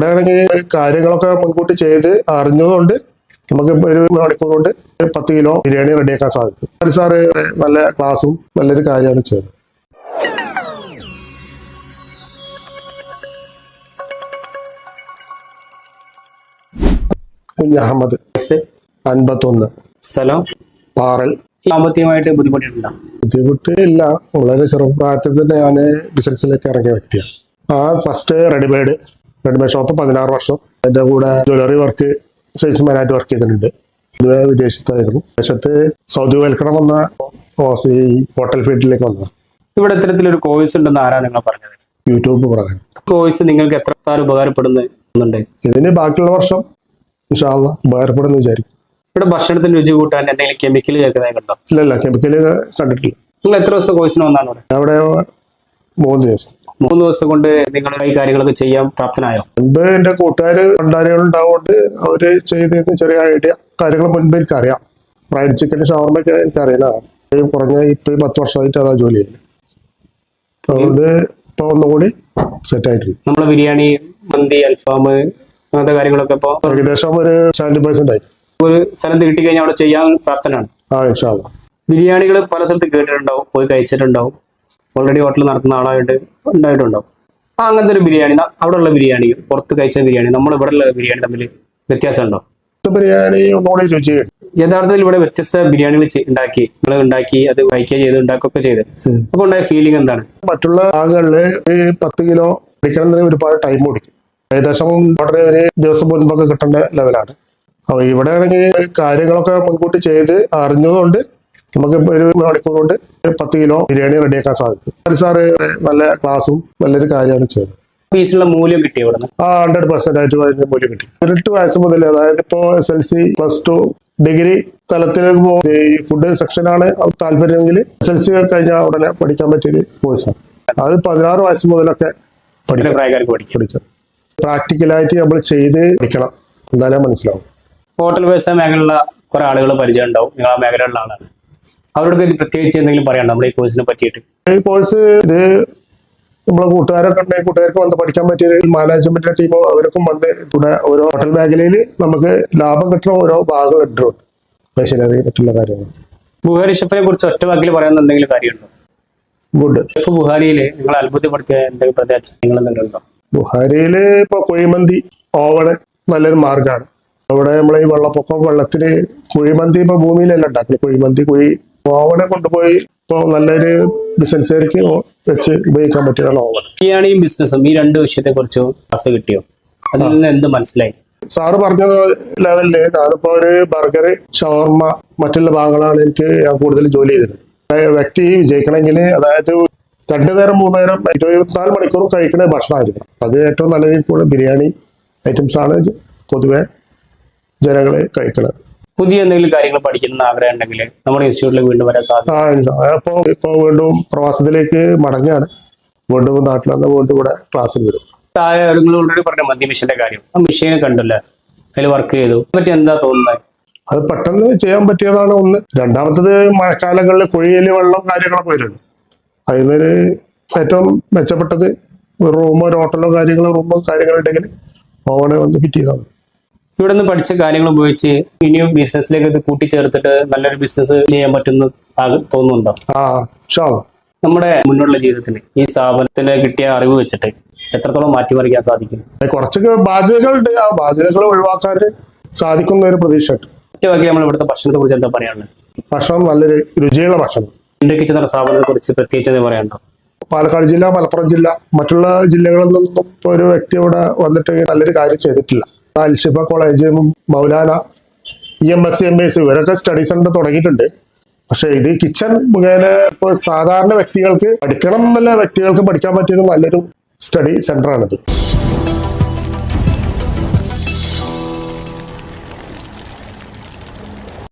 ഇവിടെയാണെങ്കിൽ കാര്യങ്ങളൊക്കെ മുൻകൂട്ടി ചെയ്ത് അറിഞ്ഞതുകൊണ്ട് നമുക്ക് ഒരു മണിക്കൂർ കൊണ്ട് പത്ത് കിലോ ബിരിയാണി റെഡിയാക്കാൻ സാധിക്കും. സാറ് നല്ല ക്ലാസ്സും നല്ലൊരു കാര്യമാണ് ചെയ്യുന്നത് കുഞ്ഞഹമ്മദ് അൻപത്തൊന്ന്. സ്ഥലം? പാറൽ. സാമ്പത്തികമായിട്ട് ബുദ്ധിമുട്ടിട്ടുണ്ടോ? ബുദ്ധിമുട്ട് ഇല്ല. വളരെ ചെറുപ്രായത്തിൽ തന്നെ ഞാൻ ബിസിനസ്സിലേക്ക് ഇറങ്ങിയ വ്യക്തിയാണ്. ആ ഫസ്റ്റ് റെഡിമെയ്ഡ് റെഡിമെയ്ഡ് ഷോപ്പ് പതിനാറ് വർഷം. എന്റെ കൂടെ ജ്വല്ലറി വർക്ക് സെയിൽസ്മാനായിട്ട് വർക്ക് ചെയ്തിട്ടുണ്ട്. ഇത് വിദേശത്തായിരുന്നു. വിദേശത്ത് സൗദിവൽക്കരണം വന്ന ഈ ഹോട്ടൽ ഫീൽഡിലേക്ക് വന്നത്. ഇവിടെ ഇത്തരത്തിലൊരു കോഴ്സ് ഉണ്ടെന്ന് ആരാ നിങ്ങൾ പറഞ്ഞത്? യൂട്യൂബ് പ്രകാരം കോഴ്സ് നിങ്ങൾക്ക് എത്ര ഉപകാരപ്പെടുന്നുണ്ട് ഇതിന് ബാക്കിയുള്ള വർഷം വിശാല ഉപകാരപ്പെടുമെന്ന് വിചാരിക്കും ഇവിടെ ഭക്ഷണത്തിന് രുചി കൂട്ടാൻ എന്തെങ്കിലും കെമിക്കൽ ചേർക്കുന്നതായി കണ്ടോ? ഇല്ല ഇല്ല കെമിക്കൽ കണ്ടിട്ടില്ല. നിങ്ങൾ എത്ര ദിവസത്തെ കോഴ്സിന് വന്നാണ് അവിടെ മൂന്ന് ദിവസം മൂന്ന് ദിവസം കൊണ്ട് നിങ്ങൾ ഈ കാര്യങ്ങളൊക്കെ ചെയ്യാൻ പ്രാപ്തനായോ? മുൻപ് എന്റെ കൂട്ടുകാര് ഭണ്ഡാരികൾ ഉണ്ടാവുകൊണ്ട് അവർ ചെയ്തിരുന്ന ചെറിയ ഐഡിയ കാര്യങ്ങൾ മുൻപ് എനിക്കറിയാം. ഫ്രൈഡ് ചിക്കൻ ഷവർമൊക്കെ എനിക്കറിയില്ല. കുറഞ്ഞ ഇപ്പൊ പത്ത് വർഷമായിട്ട് അതാ ജോലി ചെയ്യുന്നത്. അതുകൊണ്ട് ഇപ്പൊ ഒന്നുകൂടി സെറ്റ് ആയിട്ടുണ്ട് നമ്മളെ ബിരിയാണി മന്തി അൽഫാം അങ്ങനത്തെ കാര്യങ്ങളൊക്കെ ഇപ്പൊ ഏകദേശം ഒരു സെവന്റി പെർസെന്റ് ആയി. ഒരു സ്ഥലത്ത് കിട്ടിക്കഴിഞ്ഞാൽ അവിടെ ചെയ്യാൻ പ്രാർത്ഥനയാണ് ആ ഇൻഷാല്ല ബിരിയാണികൾ പല സ്ഥലത്ത് കേട്ടിട്ടുണ്ടാവും പോയി കഴിച്ചിട്ടുണ്ടാവും. ഓൾറെഡി ഹോട്ടൽ നടത്തുന്ന ആളായിട്ട് ഉണ്ടായിട്ടുണ്ടാവും. ആ അങ്ങനത്തെ ഒരു ബിരിയാണി അവിടെ അവിടെയുള്ള ബിരിയാണി പുറത്ത് കഴിച്ച ബിരിയാണി നമ്മൾ ഇവിടെ ഉള്ള ബിരിയാണി തമ്മിൽ വ്യത്യാസമുണ്ടോ? ബിരിയാണി ഒന്നുകൂടി രുചി യഥാർത്ഥത്തിൽ ഇവിടെ വ്യത്യസ്ത ബിരിയാണികൾ ഉണ്ടാക്കി നിങ്ങൾ ഉണ്ടാക്കി അത് വഹിക്കുക ചെയ്ത് ഉണ്ടാക്കുകയൊക്കെ ചെയ്ത്. അപ്പൊ ഉണ്ടായ ഫീലിംഗ് എന്താണ്? മറ്റുള്ള ഭാഗങ്ങളിൽ പത്ത് കിലോ പിടിക്കണമെന്ന് ഒരുപാട് ടൈം പിടിക്കും ഏകദേശം വളരെ ഒരു ദിവസം മുൻപൊക്കെ കിട്ടേണ്ട ലെവലാണ് അപ്പൊ ഇവിടെ ആണെങ്കിൽ കാര്യങ്ങളൊക്കെ മുൻകൂട്ടി ചെയ്ത് അറിഞ്ഞതുകൊണ്ട് നമുക്ക് ഒരു മണിക്കൂർ കൊണ്ട് പത്ത് കിലോ ബിരിയാണി റെഡിയാക്കാൻ സാധിക്കും. സാറ് നല്ല ക്ലാസ്സും നല്ലൊരു കാര്യമാണ് ചെയ്യുന്നത്. മൂല്യം കിട്ടി ഇവിടെ ആ ഹൺഡ്രഡ് പെർസെന്റ് ആയിട്ട് അതിന്റെ മൂല്യം കിട്ടി. പതിനെട്ട് വയസ്സ് മുതൽ അതായത് ഇപ്പോൾ S L C plus two degree തലത്തിലേക്ക് പോകും ഈ ഫുഡ് സെക്ഷനാണ് താല്പര്യമെങ്കിൽ എസ് എൽ സി കഴിഞ്ഞാൽ ഉടനെ പഠിക്കാൻ പറ്റിയൊരു കോഴ്സാണ് അത് പതിനാറ് വയസ്സ് മുതലൊക്കെ പഠിക്കാം. പ്രാക്ടിക്കലായിട്ട് നമ്മൾ ചെയ്ത് പഠിക്കണം. എന്നാലേ മനസ്സിലാവും. ഹോട്ടൽ വ്യവസായ മേഖലയിലുള്ള കുറെ ആളുകൾ പരിചയം ഉണ്ടാവും നിങ്ങൾ ആ മേഖലയിലുള്ള ആളാണ്. അവരോട് പ്രത്യേകിച്ച് എന്തെങ്കിലും പറയാനുണ്ടോ? നമ്മുടെ ഈ കോഴ്സിനെ പറ്റിയിട്ട്. ഈ കോഴ്സ് ഇത് നമ്മളെ കൂട്ടുകാരൊക്കെ ഉണ്ടെങ്കിൽ കൂട്ടുകാർക്ക് വന്ന് പഠിക്കാൻ പറ്റിയ മാനേജ്മെന്റിന്റെ ടീമോ അവർക്കും വന്ന് ഇവിടെ ഓരോ ഹോട്ടൽ മേഖലയിൽ നമുക്ക് ലാഭം കിട്ടുന്ന ഓരോ ഭാഗം കിട്ടുന്നുണ്ട് മെഷീനറി മറ്റുള്ള കാര്യങ്ങൾ. ബുഹാരി ഷെഫിനെ കുറിച്ച് ഒറ്റ വാക്കിൽ പറയുന്ന എന്തെങ്കിലും കാര്യമുണ്ടോ? ഗുഡ് ഷെഫ് ബുഹാരിയിൽ നിങ്ങൾ അത്ഭുതപ്പെടുത്തിയ എന്തെങ്കിലും പ്രത്യേകിച്ച് നിങ്ങൾ എന്തെങ്കിലും ഉണ്ടോ? ബുഹാരിയിൽ ഇപ്പൊ കുഴിമന്തി ഓവണ് നല്ലൊരു മാർഗമാണ് അവിടെ നമ്മൾ ഈ വെള്ളപ്പൊക്കം വെള്ളത്തിന് കുഴിമന്തി ഇപ്പൊ ഭൂമിയിലല്ല ഉണ്ടാക്കുന്നത് കുഴിമന്തി കുഴി ഓവനെ കൊണ്ടുപോയി ഇപ്പൊ നല്ലൊരു ബിസിനസ്സുകാർക്ക് വെച്ച് ഉപയോഗിക്കാൻ പറ്റിയതാണ് ഓവൺ ഈ ബിസിനസ്സും ഈ രണ്ട് വിഷയത്തെ കുറിച്ച് ക്ലാസ് കിട്ടിയോ? അതിൽ നിന്ന് എന്ത് മനസ്സിലായി? സാറ് പറഞ്ഞ ലെവലിൽ ഞാനിപ്പോ ഒരു ബർഗർ ഷവർമ മറ്റുള്ള ഭാഗങ്ങളാണ് എനിക്ക് ഞാൻ കൂടുതൽ ജോലി ചെയ്തത്. വ്യക്തി വിജയിക്കണമെങ്കിൽ അതായത് രണ്ടു നേരം മൂന്ന് നേരം ഇരുപത്തിനാല് മണിക്കൂർ കഴിക്കുന്ന ഭക്ഷണമായിരിക്കും അത് ഏറ്റവും നല്ല രീതിയിൽ ബിരിയാണി ഐറ്റംസ് ആണ് പൊതുവെ. ജനങ്ങളെ കഴിക്കുന്നത് പുതിയ എന്തെങ്കിലും കാര്യങ്ങൾ പഠിക്കുന്ന ആഗ്രഹം ഉണ്ടെങ്കിൽ നമ്മുടെ ഇൻസ്റ്റിറ്റ്യൂട്ടിൽ വീണ്ടും വരാൻ സാധിക്കും ആ ഇൻഷാ അല്ലാ. അപ്പോ ഇപ്പോ വീണ്ടും പ്രവാസത്തിലേക്ക് മടങ്ങാണ് വീണ്ടും നാട്ടിൽ വന്ന് വീണ്ടും ഇവിടെ ക്ലാസ്സിൽ വരും. താഴെ നിങ്ങൾ ഓൾറെഡി പറഞ്ഞ മന്തി മിഷന്റെ കാര്യം. ആ മിഷീനെ കണ്ടല്ലേ. അതിൽ വർക്ക് ചെയ്തു. പറ്റി എന്താ തോന്നുന്നത്? അത് പെട്ടെന്ന് ചെയ്യാൻ പറ്റിയതാണ് ഒന്ന്. രണ്ടാമത്തത് മഴക്കാലങ്ങളിൽ കുഴിയിൽ വെള്ളം കാര്യങ്ങളൊക്കെ വരും അതിൽ നിന്നൊരു ഏറ്റവും മെച്ചപ്പെട്ടത് റൂമോ ഒരു ഹോട്ടലോ കാര്യങ്ങളോ റൂമോ കാര്യങ്ങളുണ്ടെങ്കിൽ ഓവണെ വന്ന് ഫിറ്റ് ചെയ്താണ് ഇവിടെ നിന്ന് പഠിച്ച കാര്യങ്ങൾ ഉപയോഗിച്ച് ഇനിയും ബിസിനസ്സിലേക്ക് ഇത് കൂട്ടിച്ചേർത്തിട്ട് നല്ലൊരു ബിസിനസ് ചെയ്യാൻ പറ്റുന്ന തോന്നുന്നുണ്ടോ? നമ്മുടെ മുന്നോട്ടുള്ള ജീവിതത്തിൽ ഈ സ്ഥാപനത്തിന് കിട്ടിയ അറിവ് വെച്ചിട്ട് എത്രത്തോളം മാറ്റിമറിക്കാൻ സാധിക്കും? കുറച്ചൊക്കെ ബാധ്യതകളുണ്ട്. ആ ബാധ്യതകൾ ഒഴിവാക്കാൻ സാധിക്കുന്ന ഒരു ഒറ്റ വാക്കിൽ നമ്മൾ ഇവിടുത്തെ ഭക്ഷണത്തെ കുറിച്ച് എന്താ പറയാനുള്ളത്? ഭക്ഷണം നല്ലൊരു രുചിയുള്ള ഭക്ഷണം. ഇന്ത്യയ്ക്ക് എന്ന സ്ഥാപനത്തെ കുറിച്ച് പ്രത്യേകിച്ച് എന്താ പറയാനുണ്ടോ? പാലക്കാട് ജില്ല മലപ്പുറം ജില്ല മറ്റുള്ള ജില്ലകളിൽ നിന്നും ഒരു വ്യക്തി ഇവിടെ വന്നിട്ട് നല്ലൊരു കാര്യം ചെയ്തിട്ടില്ല. Alshifa college Maulana E M S C M S ഇവരൊക്കെ സ്റ്റഡി സെന്റർ തുടങ്ങിയിട്ടുണ്ട്. പക്ഷെ ഇത് കിച്ചൺ മുഖേന ഇപ്പോൾ സാധാരണ വ്യക്തികൾക്ക് പഠിക്കണം എന്നുള്ള വ്യക്തികൾക്ക് പഠിക്കാൻ പറ്റിയ നല്ലൊരു സ്റ്റഡി സെന്റർ ആണിത്.